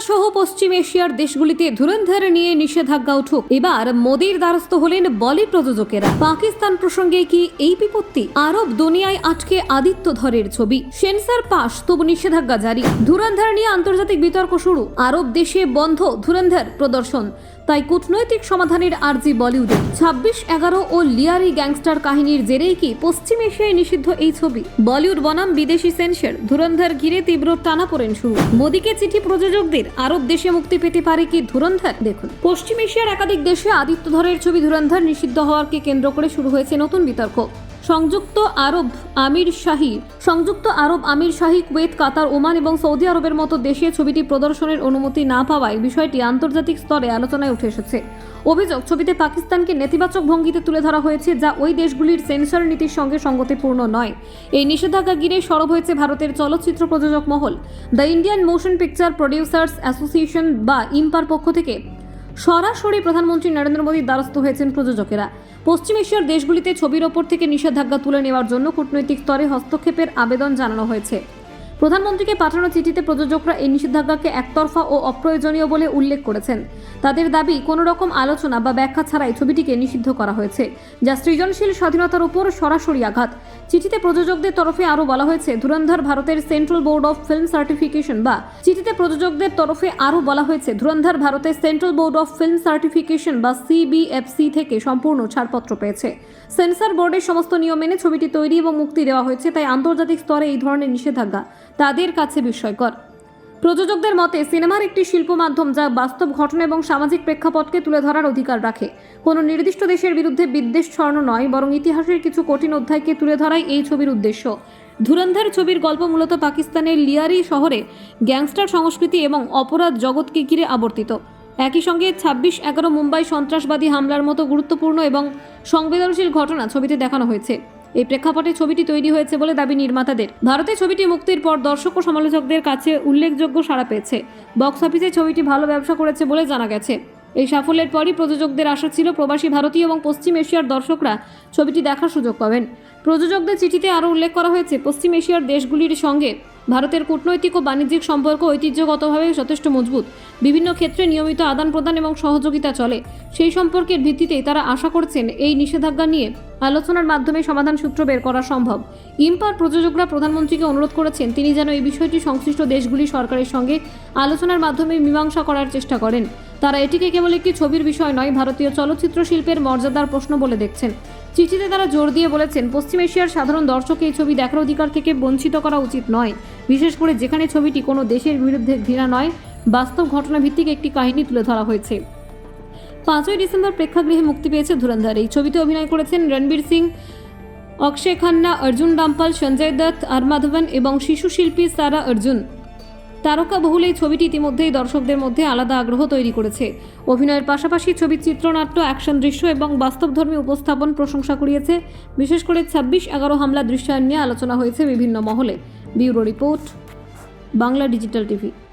সহ পশ্চিম এশিয়ার দেশগুলিতে ধুরন্ধর নিয়ে নিষেধাজ্ঞা উঠুক। এবার মোদির দ্বারস্থ হলেন বলি প্রযোজকেরা। পাকিস্তান প্রসঙ্গে কি এই বিপত্তি? আরব দুনিয়ায় আটকে আদিত্য ধরের ছবি। সেন্সার পাস, তবু নিষেধাজ্ঞা জারি। ধুরন্ধর নিয়ে আন্তর্জাতিক বিতর্ক শুরু। আরব দেশে বন্ধ ধুরন্ধর প্রদর্শন। তাই কূটনৈতিক সমাধানের আর্জি বলিউডে। ছাব্বিশ এগারো ও লিয়ারি গ্যাংস্টার কাহিনীর জেরেই কি পশ্চিম এশিয়ায় নিষিদ্ধ এই ছবি? বলিউড বনাম বিদেশি সেন্সর ধুরন্ধর ঘিরে তীব্র টানাপোড়েন শুরু। মোদীকে চিঠি প্রযোজকদের আরব দেশে মুক্তি পেতে পারে কি ধুরন্ধর? দেখুন, পশ্চিম এশিয়ার একাধিক দেশে আদিত্য ধরের ছবি ধুরন্ধর নিষিদ্ধ হওয়ারকে কেন্দ্র করে শুরু হয়েছে নতুন বিতর্ক। সংযুক্ত আরব আমির শাহী, সংযুক্ত আরব আমির শাহী কুয়েত, কাতার, ওমান এবং সৌদি আরবের মতো দেশে ছবিটি প্রদর্শনের অনুমতি না পাওয়ায় বিষয়টি আন্তর্জাতিক স্তরে আলোচনায় উঠে এসেছে। অভিযোগ, ছবিতে পাকিস্তানকে নেতিবাচক ভঙ্গিতে তুলে ধরা হয়েছে, যা ওই দেশগুলির সেন্সর নীতির সঙ্গে সঙ্গতিপূর্ণ নয়। এই নিষেধাজ্ঞা ঘিরে সরব হয়েছে ভারতের চলচ্চিত্র প্রযোজক মহল। The Indian motion picture producers association বা ইম্পার পক্ষ থেকে সরাসরি প্রধানমন্ত্রী নরেন্দ্র মোদীর দ্বারস্থ হয়েছেন প্রযোজকেরা। পশ্চিম এশিয়ার দেশগুলিতে ছবির ওপর থেকে নিষেধাজ্ঞা তুলে নেওয়ার জন্য কূটনৈতিক স্তরে হস্তক্ষেপের আবেদন জানানো হয়েছে। প্রধানমন্ত্রীকে পাঠানো চিঠিতে প্রযোজকরা এই নিষেধাজ্ঞাকে একতরফা ও অপ্রয়োজনীয় বলে উল্লেখ করেছেন। তাদের দাবি, কোনো রকম আলোচনা বা ব্যাখ্যা ছাড়াই ছবিটিকে নিষিদ্ধ করা হয়েছে, যা সৃজনশীল স্বাধীনতার উপর সরাসরি আঘাত। চিঠিতে প্রযোজকদের তরফে আরও বলা হয়েছে, ধুরন্ধর ভারতের central board of film certification বা চিঠিতে প্রযোজকদের তরফে আরও বলা হয়েছে, ধুরন্ধর ভারতের central board of film certification বা সিবিএফসি থেকে সম্পূর্ণ ছাড়পত্র পেয়েছে। সেন্সার বোর্ডের সমস্ত নিয়ম মেনে ছবিটি তৈরি এবং মুক্তি দেওয়া হয়েছে, তাই আন্তর্জাতিক স্তরে এই ধরনের নিষেধাজ্ঞা তাদের কাছে বিস্ময়কর। প্রযোজকদের মতে, সিনেমার একটি শিল্প মাধ্যম যা বাস্তব ঘটনা এবং সামাজিক প্রেক্ষাপটকে তুলে ধরার অধিকার রাখে। কোনো নির্দিষ্ট দেশের বিরুদ্ধে বিদ্বেষ ছড়ানো নয়, বরং ইতিহাসের কিছু কঠিন অধ্যায়কে তুলে ধরাই এই ছবির উদ্দেশ্য। ধুরন্ধর ছবির গল্প মূলত পাকিস্তানের লিয়ারি শহরে গ্যাংস্টার সংস্কৃতি এবং অপরাধ জগৎকে ঘিরে আবর্তিত। একই সঙ্গে ছাব্বিশ এগারো মুম্বাই সন্ত্রাসবাদী হামলার মতো গুরুত্বপূর্ণ এবং সংবেদনশীল ঘটনা ছবিতে দেখানো হয়েছে। এই প্রেক্ষাপটে ছবিটি তৈরি হয়েছে বলে দাবি নির্মাতাদের। ভারতে ছবিটি মুক্তির পর দর্শক ও সমালোচকদের কাছে উল্লেখযোগ্য সাড়া পেয়েছে। বক্স অফিসে ছবিটি ভালো ব্যবসা করেছে বলে জানা গেছে। এই সাফল্যের পরই প্রযোজকদের আশা ছিল প্রবাসী ভারতীয় এবং পশ্চিম এশিয়ার দর্শকরা ছবিটি দেখার সুযোগ পাবেন। প্রযোজকদের চিঠিতে আরও উল্লেখ করা হয়েছে, পশ্চিম এশিয়ার দেশগুলির সঙ্গে ভারতের কূটনৈতিক ও বাণিজ্যিক সম্পর্ক ঐতিহ্যগতভাবে যথেষ্ট মজবুত। বিভিন্ন ক্ষেত্রে নিয়মিত আদান প্রদান এবং সহযোগিতা চলে। সেই সম্পর্কের ভিত্তিতেই তারা আশা করছেন এই নিষেধাজ্ঞা নিয়ে আলোচনার মাধ্যমে সমাধান সূত্র বের করা সম্ভব। ইম্পার প্রযোজকরা প্রধানমন্ত্রীকে অনুরোধ করেছেন, তিনি যেন এই বিষয়টি সংশ্লিষ্ট দেশগুলি সরকারের সঙ্গে আলোচনার মাধ্যমে মীমাংসা করার চেষ্টা করেন। তারা এটিকে কেবল একটি ছবির বিষয় নয়, ভারতীয় চলচ্চিত্র শিল্পের মর্যাদার প্রশ্ন বলে দেখছেন। চিঠিতে তারা জোর দিয়ে বলেছেন, পশ্চিম এশিয়ার সাধারণ দর্শক এই ছবি দেখার অধিকার থেকে বঞ্চিত করা উচিত নয়। বিশেষ করে যেখানে ছবিটি কোনো দেশের বিরুদ্ধে ঘৃণা নয়, বাস্তব ঘটনা ভিত্তিক একটি কাহিনী তুলে ধরা হয়েছে। পাঁচই ডিসেম্বর প্রেক্ষাগৃহে মুক্তি পেয়েছে ধুরন্ধর। এই ছবিতে অভিনয় করেছেন রণবীর সিং, অক্ষয় খান্না, অর্জুন রামপাল, সঞ্জয় দত্ত, আর মাধবন এবং শিশু শিল্পী সারা অর্জুন। তারকা বহুল এই ছবিটি ইতিমধ্যেই দর্শকদের মধ্যে আলাদা আগ্রহ তৈরি করেছে। অভিনয়ের পাশাপাশি ছবির চিত্রনাট্য, অ্যাকশন দৃশ্য এবং বাস্তবধর্মী উপস্থাপন প্রশংসা কুড়িয়েছে। বিশেষ করে ছাব্বিশ এগারো হামলা দৃশ্যায়ন নিয়ে আলোচনা হয়েছে বিভিন্ন মহলে। Bureau report, Bangla digital TV.